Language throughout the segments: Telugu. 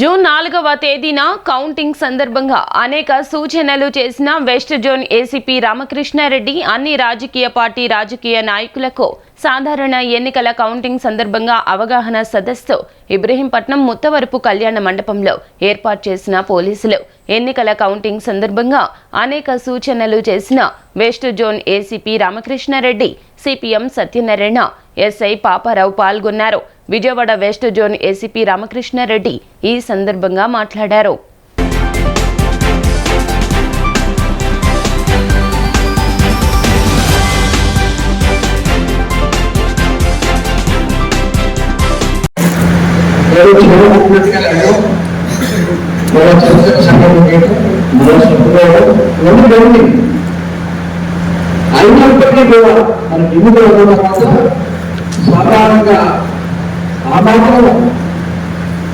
జూన్ నాలుగవ తేదీన కౌంటింగ్ సందర్భంగా అనేక సూచనలు చేసిన వెస్ట్ జోన్ ఏసీపీ రామకృష్ణారెడ్డి అన్ని రాజకీయ పార్టీ రాజకీయ నాయకులకు సాధారణ ఎన్నికల కౌంటింగ్ సందర్భంగా అవగాహన సదస్సు ఇబ్రహీంపట్నం ముత్తవరపు కళ్యాణ మండపంలో ఏర్పాటు చేసిన పోలీసులు. ఎన్నికల కౌంటింగ్ సందర్భంగా అనేక సూచనలు చేసిన west zone ACP Ramakrishna Reddy CPM Satyanarayana SI Paparao పాల్గొన్నారు. Vijayawada west zone ACP Ramakrishna Reddy ఈ సందర్భంగా మాట్లాడారు అయినప్పటికీ కూడా మనకి ఎన్నికల సాధారణంగా ఆ మాత్రం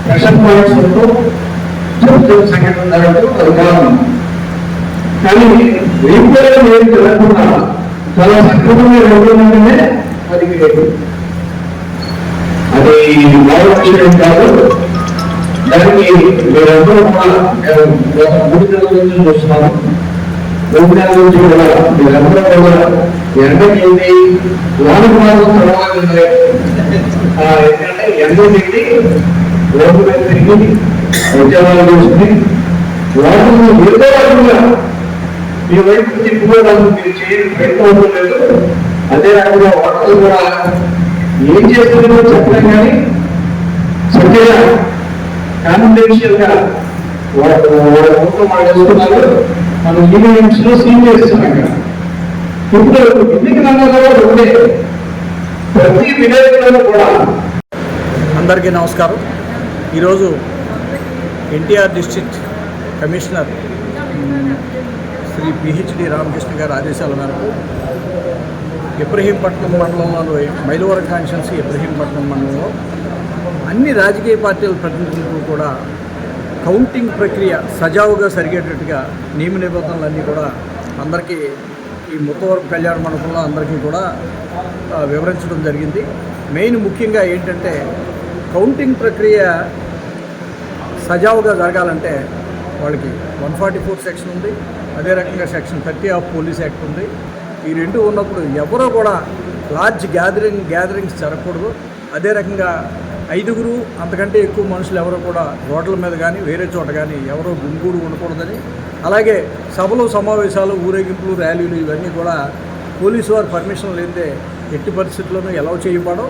ప్రెషర్ పాయింట్స్ ఉంటూ చరిత్ర సంఘటన జరగడం కానీ రీపేర్ ఏం జరగకుండా చాలా సక్రమంగా జరుగుతుందంటే అది అది భారతదేశం కాదు దానికి మీరందరూ కూడా మేము గత మూడు నెలల నుంచి చూస్తున్నాము మూడు నెలల కూడా మీరందరూ కూడా ఎండకి లోనకు వానకు మాత్రం తర్వాత ఎందుకంటే ఎండ రోడ్డు తిరిగి ఉద్యోగాలు చూసుకుని వాటిని ఏదో రకంగా మీ వైపు తిప్పుకోవడానికి మీరు చేయని ప్రయత్నం లేదు అదే రకంగా వార్తలు కూడా ఏం చేస్తున్నారో చెప్పడం కానీ సత్యగా కాన్ఫిడెన్షియల్గా వాళ్ళ వాళ్ళ మాట్లాడుతున్నారు మనం ఈవెంట్స్లో సీన్ చేస్తున్నాం కదా. ఇప్పుడు ఎన్నికల కూడా ఉండే ప్రతి విలేజ్లో కూడా అందరికీ నమస్కారం. ఈరోజు NTR district commissioner Shri PHD Ramakrishna గారి ఆదేశాల మేరకు ఇబ్రహీంపట్నం మండలంలో మైలవరం కాన్స్టిట్యున్సీ ఇబ్రహీంపట్నం మండలంలో అన్ని రాజకీయ పార్టీల ప్రతినిధులకు కూడా కౌంటింగ్ ప్రక్రియ సజావుగా జరిగేటట్టుగా నియమ నిబంధనలన్నీ కూడా అందరికీ ఈ ముత్తవరపు కళ్యాణ మండపంలో అందరికీ కూడా వివరించడం జరిగింది. మెయిన్ ముఖ్యంగా ఏంటంటే కౌంటింగ్ ప్రక్రియ సజావుగా జరగాలంటే వాళ్ళకి వన్ ఫార్టీ ఫోర్ సెక్షన్ ఉంది. అదే రకంగా section thirty of police act ఉంది. ఈ రెండు ఉన్నప్పుడు ఎవరో కూడా లార్జ్ గ్యాదరింగ్ గ్యాదరింగ్స్ జరగకూడదు. అదే రకంగా ఐదుగురు అంతకంటే ఎక్కువ మనుషులు ఎవరో కూడా రోడ్ల మీద కానీ వేరే చోట కానీ ఎవరో గుంగూడు ఉండకూడదని. అలాగే సభలు సమావేశాలు ఊరేగింపులు ర్యాలీలు ఇవన్నీ కూడా పోలీసు వారి పర్మిషన్ లేదే ఎట్టి పరిస్థితుల్లోనూ ఎలా చేయబడో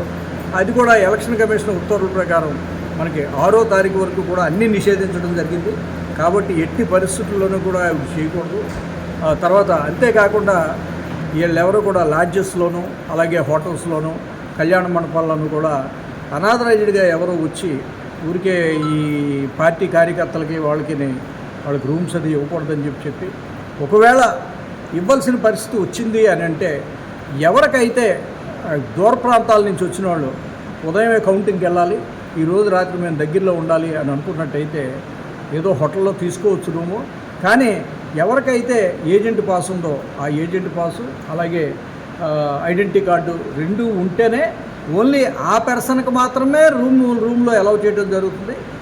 అది కూడా ఎలక్షన్ కమిషన్ ఉత్తర్వుల ప్రకారం మనకి ఆరో తారీఖు వరకు కూడా అన్నీ నిషేధించడం జరిగింది. కాబట్టి ఎట్టి పరిస్థితుల్లోనూ కూడా చేయకూడదు. ఆ తర్వాత అంతేకాకుండా వీళ్ళెవరూ కూడా లాడ్జెస్లోనూ అలాగే హోటల్స్లోనూ కళ్యాణ మండపాల్లోనూ కూడా అనాథరైజ్డ్గా ఎవరో వచ్చి ఊరికే ఈ పార్టీ కార్యకర్తలకి వాళ్ళకి వాళ్ళకి రూమ్స్ అది ఇవ్వకూడదని చెప్పి చెప్పి ఒకవేళ ఇవ్వాల్సిన పరిస్థితి వచ్చింది అని అంటే ఎవరికైతే దూర ప్రాంతాల నుంచి వచ్చిన వాళ్ళు ఉదయమే కౌంటింగ్కి వెళ్ళాలి ఈరోజు రాత్రి మేము దగ్గరలో ఉండాలి అని అనుకున్నట్టయితే ఏదో హోటల్లో తీసుకోవచ్చు రూము. కానీ ఎవరికైతే ఏజెంట్ పాస్ ఉందో ఆ ఏజెంట్ పాసు అలాగే ఐడెంటిటీ కార్డు రెండు ఉంటేనే ఓన్లీ ఆ పర్సన్కి మాత్రమే రూమ్ రూమ్లో అలౌ చేయడం జరుగుతుంది.